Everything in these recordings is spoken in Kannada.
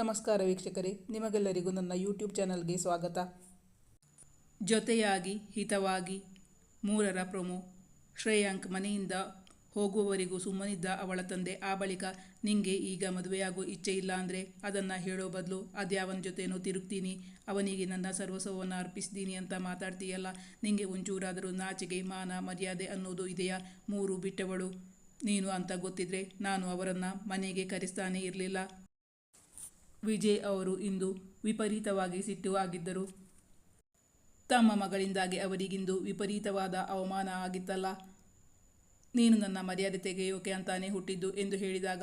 ನಮಸ್ಕಾರ ವೀಕ್ಷಕರೇ, ನಿಮಗೆಲ್ಲರಿಗೂ ನನ್ನ ಯೂಟ್ಯೂಬ್ ಚಾನಲ್ಗೆ ಸ್ವಾಗತ. ಜೊತೆಯಾಗಿ, ಹಿತವಾಗಿ, ಮೂರರ ಪ್ರೊಮೋ, ಶ್ರೇಯಾಂಕ್ ಮನೆಯಿಂದ ಹೋಗುವವರೆಗೂ ಸುಮ್ಮನಿದ್ದ ಅವಳ ತಂದೆ, ಆ ಬಳಿಕ ನಿಂಗೆ ಈಗ ಮದುವೆಯಾಗೋ ಇಚ್ಛೆ ಇಲ್ಲ ಅಂದರೆ ಅದನ್ನು ಹೇಳೋ ಬದಲು ಅದ್ಯಾವನ ಜೊತೆನೂ ತಿರುಗ್ತೀನಿ, ಅವನಿಗೆ ನನ್ನ ಸರ್ವಸ್ವವನ್ನು ಅರ್ಪಿಸ್ತೀನಿ ಅಂತ ಮಾತಾಡ್ತೀಯಲ್ಲ, ನಿಂಗೆ ಒಂಚೂರಾದರೂ ನಾಚಿಗೆ ಮಾನ, ಮರ್ಯಾದೆ ಅನ್ನೋದು ಇದೆಯಾ? ಮೂರು ಬಿಟ್ಟವಳು. ನೀನು ಅಂತ ಗೊತ್ತಿದ್ರೆ ನಾನು ಅವರನ್ನು ಮನೆಗೆ ಕರೆಸ್ತಾನೆ ಇರಲಿಲ್ಲ. ವಿಜಯ್ ಅವರು ಇಂದು ವಿಪರೀತವಾಗಿ ಸಿಟ್ಟು ಆಗಿದ್ದರು ತಮ್ಮ ಮಗಳಿಂದಾಗಿ ಅವರಿಗಿಂದು ವಿಪರೀತವಾದ ಅವಮಾನ ಆಗಿತ್ತಲ್ಲ. ನೀನು ನನ್ನ ಮರ್ಯಾದೆ ತೆಗೆಯೋಕೆ ಅಂತಾನೆ ಹುಟ್ಟಿದ್ದು ಎಂದು ಹೇಳಿದಾಗ,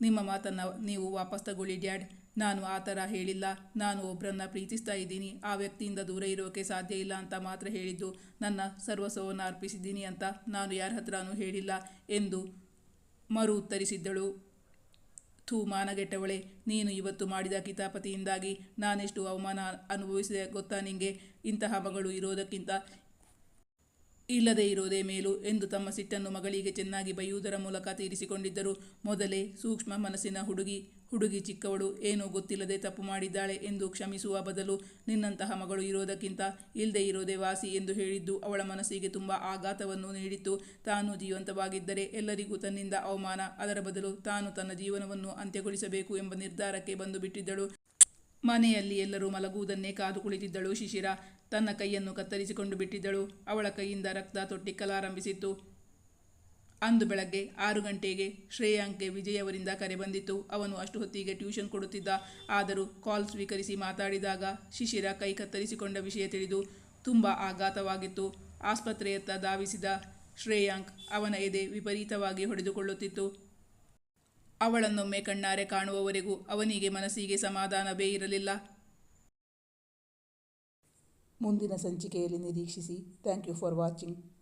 ನಿಮ್ಮ ಮಾತನ್ನು ನೀವು ವಾಪಸ್ ತಗೊಳ್ಳಿ ಡ್ಯಾಡ್. ನಾನು ಆ ಥರ ಹೇಳಿಲ್ಲ. ನಾನು ಒಬ್ಬರನ್ನ ಪ್ರೀತಿಸ್ತಾ ಇದ್ದೀನಿ. ಆ ವ್ಯಕ್ತಿಯಿಂದ ದೂರ ಇರೋಕೆ ಸಾಧ್ಯ ಇಲ್ಲ ಅಂತ ಮಾತ್ರ ಹೇಳಿದ್ದು. ನನ್ನ ಸರ್ವಸ್ವವನ್ನು ಅರ್ಪಿಸಿದ್ದೀನಿ ಅಂತ ನಾನು ಯಾರ ಹತ್ರನೂ ಹೇಳಿಲ್ಲ ಎಂದು ಮರು ಉತ್ತರಿಸಿದ್ದಳು. ಥೂ ಮಾನಗೆಟ್ಟವಳೆ, ನೀನು ಇವತ್ತು ಮಾಡಿದ ಕಿತಾಪತಿಯಿಂದಾಗಿ ನಾನೆಷ್ಟು ಅವಮಾನ ಅನುಭವಿಸಿದೆ ಗೊತ್ತಾ ನಿಂಗೆ? ಇಂತಹ ಮಗಳು ಇರೋದಕ್ಕಿಂತ ಇಲ್ಲದೆ ಇರೋದೇ ಮೇಲು ಎಂದು ತಮ್ಮ ಸಿಟ್ಟನ್ನು ಮಗಳಿಗೆ ಚೆನ್ನಾಗಿ ಬೈಯುವುದರ ಮೂಲಕ ತೀರಿಸಿಕೊಂಡಿದ್ದರು. ಮೊದಲೇ ಸೂಕ್ಷ್ಮ ಮನಸ್ಸಿನ ಹುಡುಗಿ ಹುಡುಗಿ ಚಿಕ್ಕವಳು ಏನೋ ಗೊತ್ತಿಲ್ಲದೆ ತಪ್ಪು ಮಾಡಿದ್ದಾಳೆ ಎಂದು ಕ್ಷಮಿಸುವ ಬದಲು ನಿನ್ನಂತಹ ಮಗಳು ಇರೋದಕ್ಕಿಂತ ಇಲ್ಲದೆ ಇರೋದೇ ವಾಸಿ ಎಂದು ಹೇಳಿದ್ದು ಅವಳ ಮನಸ್ಸಿಗೆ ತುಂಬ ಆಘಾತವನ್ನು ನೀಡಿತ್ತು. ತಾನು ಜೀವಂತವಾಗಿದ್ದರೆ ಎಲ್ಲರಿಗೂ ತನ್ನಿಂದ ಅವಮಾನ. ಅದರ ಬದಲು ತಾನು ತನ್ನ ಜೀವನವನ್ನು ಅಂತ್ಯಗೊಳಿಸಬೇಕು ಎಂಬ ನಿರ್ಧಾರಕ್ಕೆ ಬಂದು ಬಿಟ್ಟಿದ್ದಳು. ಮನೆಯಲ್ಲಿ ಎಲ್ಲರೂ ಮಲಗುವುದನ್ನೇ ಕಾದು ಕುಳಿತಿದ್ದಳು ಶಿಶಿರ. ತನ್ನ ಕೈಯನ್ನು ಕತ್ತರಿಸಿಕೊಂಡು ಬಿಟ್ಟಿದ್ದಳು. ಅವಳ ಕೈಯಿಂದ ರಕ್ತ ತೊಟ್ಟಿಕ್ಕಲಾರಂಭಿಸಿತ್ತು. ಅಂದು ಬೆಳಗ್ಗೆ ಆರು ಗಂಟೆಗೆ ಶ್ರೇಯಾಂಕ್ಗೆ ವಿಜಯ್ ಅವರಿಂದ ಕರೆ ಬಂದಿತ್ತು. ಅವನು ಅಷ್ಟು ಹೊತ್ತಿಗೆ ಟ್ಯೂಷನ್ ಕೊಡುತ್ತಿದ್ದ. ಆದರೂ ಕಾಲ್ ಸ್ವೀಕರಿಸಿ ಮಾತಾಡಿದಾಗ ಶಿಶಿರ ಕೈ ಕತ್ತರಿಸಿಕೊಂಡ ವಿಷಯ ತಿಳಿದು ತುಂಬ ಆಘಾತವಾಗಿತ್ತು. ಆಸ್ಪತ್ರೆಯತ್ತ ಧಾವಿಸಿದ ಶ್ರೇಯಾಂಕ್ ಅವನ ಎದೆ ವಿಪರೀತವಾಗಿ ಹೊಡೆದುಕೊಳ್ಳುತ್ತಿತ್ತು. ಅವಳನ್ನೊಮ್ಮೆ ಕಣ್ಣಾರೆ ಕಾಣುವವರೆಗೂ ಅವನಿಗೆ ಮನಸ್ಸಿಗೆ ಸಮಾಧಾನವೇ ಇರಲಿಲ್ಲ. ಮುಂದಿನ ಸಂಚಿಕೆಯಲ್ಲಿ ನಿರೀಕ್ಷಿಸಿ. Thank you for watching.